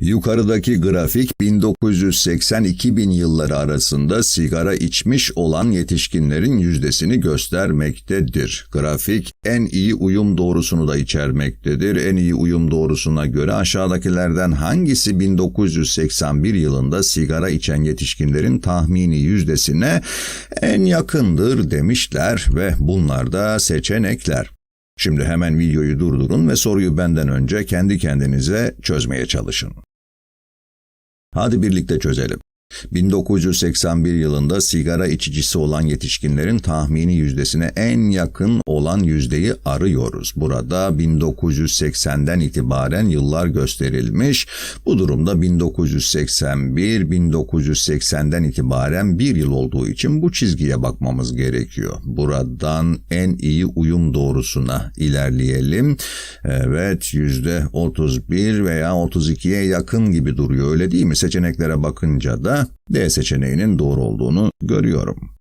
Yukarıdaki grafik 1980-2000 yılları arasında sigara içmiş olan yetişkinlerin yüzdesini göstermektedir. Grafik en iyi uyum doğrusunu da içermektedir. En iyi uyum doğrusuna göre aşağıdakilerden hangisi 1981 yılında sigara içen yetişkinlerin tahmini yüzdesine en yakındır demişler ve bunlar da seçenekler. Şimdi hemen videoyu durdurun ve soruyu benden önce kendi kendinize çözmeye çalışın. Hadi birlikte çözelim. 1981 yılında sigara içicisi olan yetişkinlerin tahmini yüzdesine en yakın olan yüzdeyi arıyoruz. Burada 1980'den itibaren yıllar gösterilmiş. Bu durumda 1981-1980'den itibaren bir yıl olduğu için bu çizgiye bakmamız gerekiyor. Buradan en iyi uyum doğrusuna ilerleyelim. Evet yüzde 31 veya 32'ye yakın gibi duruyor öyle değil mi? Seçeneklere bakınca da D seçeneğinin doğru olduğunu görüyorum.